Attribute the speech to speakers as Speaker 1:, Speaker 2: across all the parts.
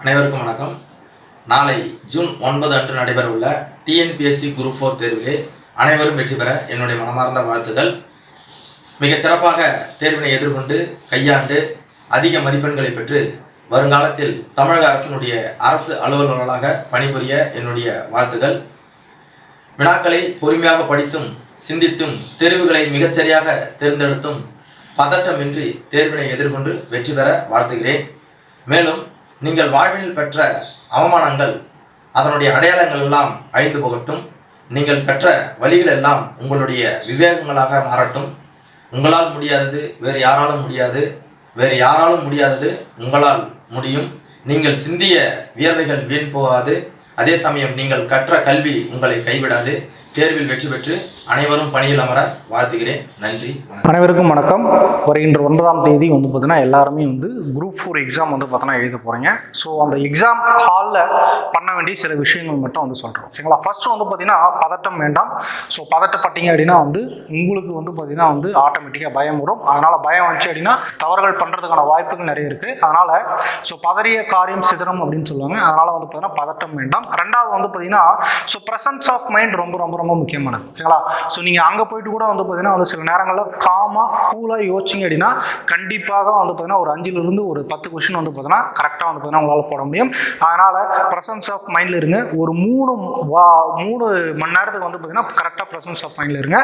Speaker 1: அனைவருக்கும் வணக்கம். நாளை ஜூன் ஒன்பது அன்று நடைபெறவுள்ள டிஎன்பிஎஸ்சி குரூப் ஃபோர் தேர்விலே அனைவரும் வெற்றி பெற என்னுடைய மனமார்ந்த வாழ்த்துக்கள். மிகச் சிறப்பாக தேர்வினை எதிர்கொண்டு கையாண்டு அதிக மதிப்பெண்களை பெற்று வருங்காலத்தில் தமிழக அரசினுடைய அரசு அலுவலர்களாக பணிபுரிய என்னுடைய வாழ்த்துக்கள். வினாக்களை பொறுமையாக படித்தும் சிந்தித்தும் தேர்வுகளை மிகச்சரியாக தேர்ந்தெடுத்தும் பதட்டமின்றி தேர்வினை எதிர்கொண்டு வெற்றி பெற வாழ்த்துகிறேன். மேலும் நீங்கள் வாழ்வில் பெற்ற அவமானங்கள் அதனுடைய அடையாளங்கள் எல்லாம் அழிந்து போகட்டும். நீங்கள் பெற்ற வழிகள் எல்லாம் உங்களுடைய விவேகங்களாக மாறட்டும். உங்களால் முடியாதது வேறு யாராலும் முடியாது. வேறு யாராலும் முடியாதது உங்களால் முடியும். நீங்கள் சிந்திய வியர்வைகள் வீண் போகாது. அதே சமயம் நீங்கள் கற்ற கல்வி உங்களை கைவிடாது. தேர்வில் வெற்றி பெற்று அனைவரும் பணியில் அமர வாழ்த்துகிறேன். நன்றி
Speaker 2: அனைவருக்கும் வணக்கம். வருகின்ற ஒன்பதாம் தேதி வந்து பார்த்தீங்கன்னா எல்லாருமே வந்து குரூப் ஃபோர் எக்ஸாம் வந்து பார்த்தீங்கன்னா எழுத போகிறீங்க ஸோ அந்த எக்ஸாம் ஹாலில் பண்ண வேண்டிய சில விஷயங்கள் மட்டும் வந்து சொல்கிறோம் ஓகேங்களா ஃபர்ஸ்ட் வந்து பார்த்தீங்கன்னா பதட்டம் வேண்டாம். ஸோ பதட்டப்பட்டீங்க அப்படின்னா வந்து உங்களுக்கு வந்து பார்த்தீங்கன்னா வந்து ஆட்டோமேட்டிக்காக பயம் வரும். அதனால் பயம் வந்துச்சு அப்படின்னா தவறுகள் பண்ணுறதுக்கான வாய்ப்புகள் நிறைய இருக்குது அதனால் ஸோ பதறிய காரியம் சிதறம் அப்படின்னு சொல்லுவாங்க. அதனால் வந்து பார்த்தீங்கன்னா பதட்டம் வேண்டாம். ரெண்டாவது வந்து பார்த்தீங்கன்னா ஸோ ப்ரெசன்ஸ் ஆஃப் மைண்ட் ரொம்ப ரொம்ப ரொம்ப முக்கியமானது. ஓகேங்களா ஸோ நீங்கள் அங்கே போயிட்டு கூட வந்து பார்த்தீங்கன்னா வந்து சில நேரங்களில் காமாக கூலாக யோசிச்சிங்க அப்படின்னா கண்டிப்பாக வந்து பார்த்தீங்கன்னா ஒரு அஞ்சுலேருந்து ஒரு பத்து கொஷின் வந்து பார்த்தீங்கன்னா கரெக்டாக வந்து பார்த்தீங்கன்னா உங்களால் போட முடியும். அதனால் ப்ரெசன்ஸ் ஆஃப் மைண்டில் இருங்க. ஒரு மூணு வா மூணு மணி நேரத்துக்கு வந்து பார்த்தீங்கன்னா கரெக்டாக ப்ரெசன்ஸ் ஆஃப் மைண்டில் இருங்க.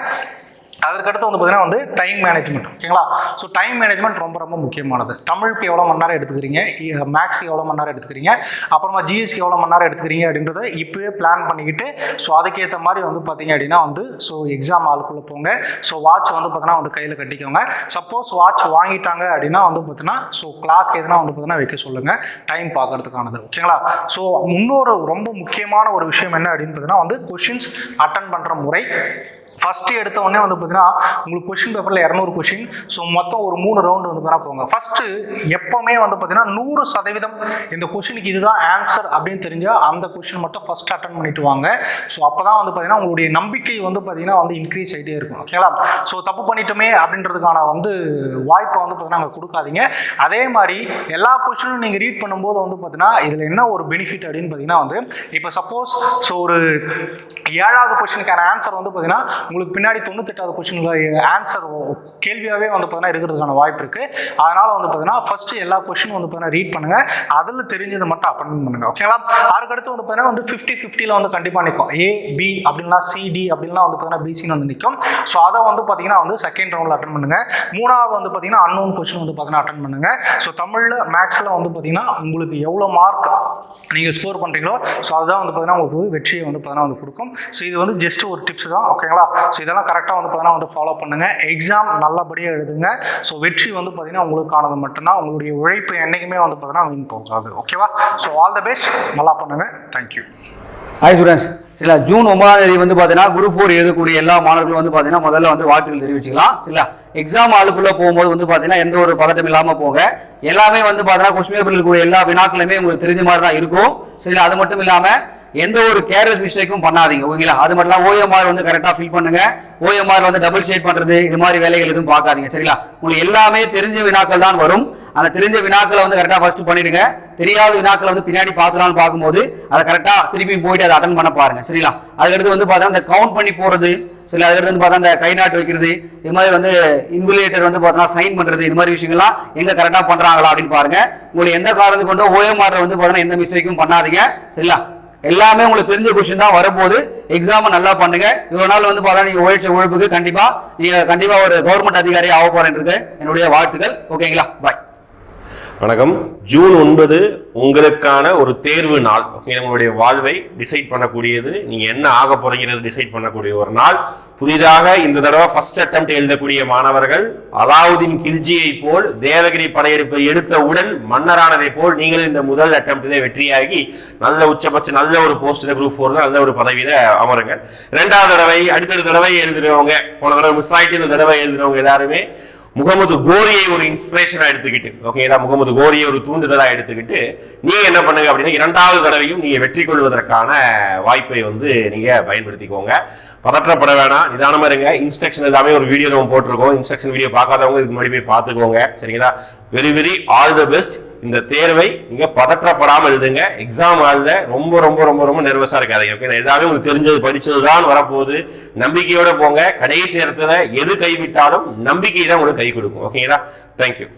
Speaker 2: அதற்கடுத்து வந்து பார்த்தீங்கன்னா வந்து டைம் மேனேஜ்மெண்ட் ஓகேங்களா? ஸோ டைம் மேனேஜ்மெண்ட் ரொம்ப ரொம்ப முக்கியமானது. தமிழுக்கு எவ்வளோ மணி நேரம் எடுத்துக்கிறீங்க? மேக்ஸ்க்கு எவ்வளோ மணி நேரம் எடுத்துக்கிறீங்க? அப்புறமா ஜிஎஸ்க்கு எவ்வளோ மணி நேரம் எடுத்துக்கிறீங்க அப்படின்றத இப்போவே பிளான் பண்ணிக்கிட்டு ஸோ அதுக்கேற்ற மாதிரி வந்து பார்த்தீங்க அப்படின்னா வந்து ஸோ எக்ஸாம் ஆளுக்குள்ளே போங்க. ஸோ வாட்ச் வந்து பார்த்தீங்கன்னா வந்து கையில் கட்டிக்கோங்க. சப்போஸ் வாட்ச் வாங்கிட்டாங்க அப்படின்னா வந்து பார்த்தீங்கன்னா ஸோ கிளாக் எதுனா வந்து பார்த்தீங்கன்னா வைக்க சொல்லுங்கள் டைம் பார்க்கறதுக்கானது ஓகேங்களா? ஸோ இன்னொரு ரொம்ப முக்கியமான ஒரு விஷயம் என்ன அப்படின்னு பார்த்தீங்கன்னா வந்து கொஷின்ஸ் அட்டன் பண்ணுற முறை. ஃபஸ்ட்டு எடுத்த உடனே வந்து பார்த்தீங்கன்னா உங்களுக்கு கொஷின் பேப்பரில் இரநூறு கொஷின் ஸோ மொத்தம் ஒரு மூணு ரவுண்டு வந்து பார்த்தீங்கன்னா போங்க. ஃபஸ்ட்டு எப்போவுமே வந்து பார்த்தீங்கன்னா நூறு சதவீதம் இந்த கொஷினுக்கு இதுதான் ஆன்சர் அப்படின்னு தெரிஞ்சால் அந்த கொஷின் மட்டும் ஃபஸ்ட் அட்டன் பண்ணிட்டு வாங்க. ஸோ அப்போ தான் வந்து பார்த்தீங்கன்னா உங்களுடைய நம்பிக்கை வந்து பார்த்தீங்கன்னா வந்து இன்க்ரீஸ் ஆகிட்டே இருக்கும். ஓகேங்களா ஸோ தப்பு பண்ணிட்டோமே அப்படின்றதுக்கான வந்து வாய்ப்பை வந்து பார்த்தீங்கன்னா அங்கே கொடுக்காதீங்க. அதே மாதிரி எல்லா கொஷினும் நீங்கள் ரீட் பண்ணும்போது வந்து பார்த்தீங்கன்னா இதில் என்ன ஒரு பெனிஃபிட் அப்படின்னு பார்த்தீங்கன்னா வந்து இப்போ சப்போஸ் ஸோ ஒரு ஏழாவது கொஷினுக்கான ஆன்சர் வந்து பார்த்தீங்கன்னா உங்களுக்கு பின்னாடி தொண்ணூத்தெட்டாவது கொஷினுக்கு ஆன்சர் கேள்வியாகவே வந்து பார்த்தீங்கன்னா இருக்கிறதுக்கான வாய்ப்பு இருக்குது அதனால் வந்து பார்த்தீங்கன்னா ஃபஸ்ட்டு எல்லா கொஷினும் வந்து பார்த்தீங்கன்னா ரீட் பண்ணுங்கள் அதில் தெரிஞ்சதை மட்டும் அட்டன் பண்ணுங்கள் ஓகேங்களா அதுக்கடுத்து வந்து பார்த்தீங்கன்னா வந்து ஃபிஃப்டி ஃபிஃப்டியில் வந்து கண்டிப்பாக நிற்கும் ஏ பி அப்படின்னா சிடி அப்படின்னா வந்து பார்த்தீங்கன்னா பிசின்னு வந்து நிற்கும் ஸோ அதை வந்து பார்த்தீங்கன்னா வந்து செகண்ட் ரவுண்டில் அட்டன் பண்ணுங்கள் மூணாவது வந்து பார்த்தீங்கன்னா அன்னோன் கொஷின் வந்து பார்த்தீங்கன்னா அட்டன் பண்ணுங்கள் ஸோ தமிழில் மேக்ஸில் வந்து பார்த்தீங்கன்னா உங்களுக்கு எவ்வளோ மார்க் நீங்கள் ஸ்கோர் பண்ணுறீங்களோ ஸோ அதுதான் வந்து பார்த்தீங்கன்னா உங்களுக்கு வெற்றியை வந்து பார்த்தீங்கன்னா வந்து கொடுக்கும் ஸோ இது வந்து ஜஸ்ட் ஒரு டிப்ஸ் தான் ஓகேங்களா ஸோ இதெல்லாம் கரெக்டாக வந்து பார்த்தீங்கன்னா வந்து ஃபாலோ பண்ணுங்கள் எக்ஸாம் நல்லபடியாக எழுதுங்க. ஸோ வெற்றி வந்து பார்த்தீங்கன்னா உங்களுக்கானது மட்டும்தான். உங்களுடைய உழைப்பு என்றைக்குமே வந்து பார்த்தீங்கன்னா வீண் போகாது. ஓகேவா ஸோ ஆல் த பெஸ்ட் நல்லா பண்ணுங்கள் தேங்க்யூ
Speaker 3: ஹாய் ஸ்டூடெண்ட்ஸ் சில ஜூன் ஒன்பதாம் தேதி வந்து பார்த்தீங்கன்னா குரூப் ஃபோர் எழுதக்கூடிய எல்லா மாணவர்களும் வந்து பார்த்தீங்கன்னா முதல்ல வந்து வாழ்த்துக்கள் தெரிவிச்சுக்கலாம். சரிங்களா? எக்ஸாம் ஆளுக்குள்ளே போகும்போது வந்து பார்த்தீங்கன்னா எந்த ஒரு பதட்டம் இல்லாமல் போங்க. எல்லாமே வந்து பார்த்தீங்கன்னா கொஸ்டின் பேப்பரில் இருக்கக்கூடிய எல்லா வினாக்களுமே உங்களுக்கு தெரிஞ்ச மாதிரி தான் இருக்கும். சரிங்களா? அது மட்டும் இல்லாமல் எந்த ஒரு கேர்லெஸ் மிஸ்டேக்கும் பண்ணாதீங்க. ஓகேங்களா? அது மட்டும் இல்லாமல் ஓஎம்ஆர் வந்து கரெக்டாக ஃபில் பண்ணுங்க. ஓஎம்ஆர் வந்து டபுள் ஷேட் பண்றது இது மாதிரி வேலைகள் எதுவும் பார்க்காதீங்க. சரிங்களா? உங்களுக்கு எல்லாமே தெரிஞ்ச வினாக்கள் தான் வரும். அந்த தெரிஞ்ச வினாக்களை வந்து கரெக்டாக ஃபர்ஸ்ட் பண்ணிடுங்க. தெரியாத வினாக்களை வந்து பின்னாடி பார்க்கலாம்னு பார்க்கும்போது அதை கரெக்டாக திருப்பி போயிட்டு அதை அட்டன் பண்ண பாருங்க. சரிங்களா? அதுக்கடுத்து வந்து பார்த்தா அந்த கவுண்ட் பண்ணி போறது சரி அதுக்கடுத்து வந்து பார்த்தா அந்த கை நாட்டு வைக்கிறது இது மாதிரி வந்து இன்குலேட்டர் வந்து பார்த்தா சைன் பண்ணுறது இது மாதிரி விஷயங்கள்லாம் எங்கே கரெக்டாக பண்ணுறாங்களா அப்படின்னு பாருங்க. உங்களுக்கு எந்த காரணத்துக்கு கொண்டு ஓஎம்ஆர் வந்து பார்த்தீங்கன்னா எந்த மிஸ்டேக்கும் பண்ணாதீங்க. சரிங்களா? எல்லாமே உங்களுக்கு தெரிஞ்ச கொஸ்டின் தான் வரப்போகுது. எக்ஸாம் நல்லா பண்ணுங்க. இவ்வளோ நாள் வந்து பார்த்தா நீங்கள் உழைச்ச உழைப்புக்கு கண்டிப்பாக நீங்கள் கண்டிப்பாக ஒரு கவர்மெண்ட் அதிகாரியாக ஆக இருக்கு. என்னுடைய வாழ்த்துக்கள். ஓகேங்களா பாய்
Speaker 4: வணக்கம். ஜூன் ஒன்பது உங்களுக்கான ஒரு தேர்வு நாள். ஓகே உங்களுடைய வாழ்வை டிசைட் பண்ணக்கூடியது. நீங்க என்ன ஆக போறீங்கிறது டிசைட் பண்ணக்கூடிய ஒரு நாள். புதிதாக இந்த தடவை ஃபர்ஸ்ட் அட்டம் எழுதக்கூடிய மாணவர்கள் அலாவுதீன் கில்ஜியை போல் தேவகிரி படையெடுப்பை எடுத்தவுடன் மன்னரானதை போல் நீங்களும் இந்த முதல் அட்டம்ப்டிலே வெற்றியாகி நல்ல உச்சபட்ச நல்ல ஒரு போஸ்ட் குரூப் ஃபோர் நல்ல ஒரு பதவியில அமருங்க. ரெண்டாவது தடவை அடுத்தடுத்த தடவை எழுதுறவங்க போன தடவை மிஸ் ஆகிட்டு இந்த தடவை எழுதுறவங்க எல்லாருமே முகமது கோரியை ஒரு இன்ஸ்பிரேஷனா எடுத்துக்கிட்டு ஓகேங்களா முகமது கோரியை ஒரு தூண்டுதலா எடுத்துக்கிட்டு நீங்க என்ன பண்ணுங்க அப்படின்னா இரண்டாவது தடவையும் நீங்க வெற்றி கொள்வதற்கான வாய்ப்பை வந்து நீங்க பயன்படுத்திக்கோங்க. பதற்றப்பட வேணாம் நிதானமா இருங்க. இன்ஸ்ட்ரக்ஷன் எல்லாமே ஒரு வீடியோ நம்ம போட்டிருக்கோம். இன்ஸ்ட்ரக்ஷன் வீடியோ பார்க்காதவங்க இதுக்கு முன்னாடி போய் பார்த்துக்கோங்க. சரிங்களா? Very very all the best இந்த தேர்வை நீங்க பதற்றப்படாமல் எழுதுங்க. எக்ஸாம் ஆள்ல ரொம்ப ரொம்ப ரொம்ப ரொம்ப நர்வஸா இருக்காதீங்க ஓகே எல்லாமே உங்களுக்கு தெரிஞ்சது படிச்சது தான் வரப்போகுது. நம்பிக்கையோட போங்க. கடைசி இடத்துல எது கைவிட்டாலும் நம்பிக்கை தான் உங்களுக்கு கை கொடுக்கும் ஓகேங்களா தேங்க்யூ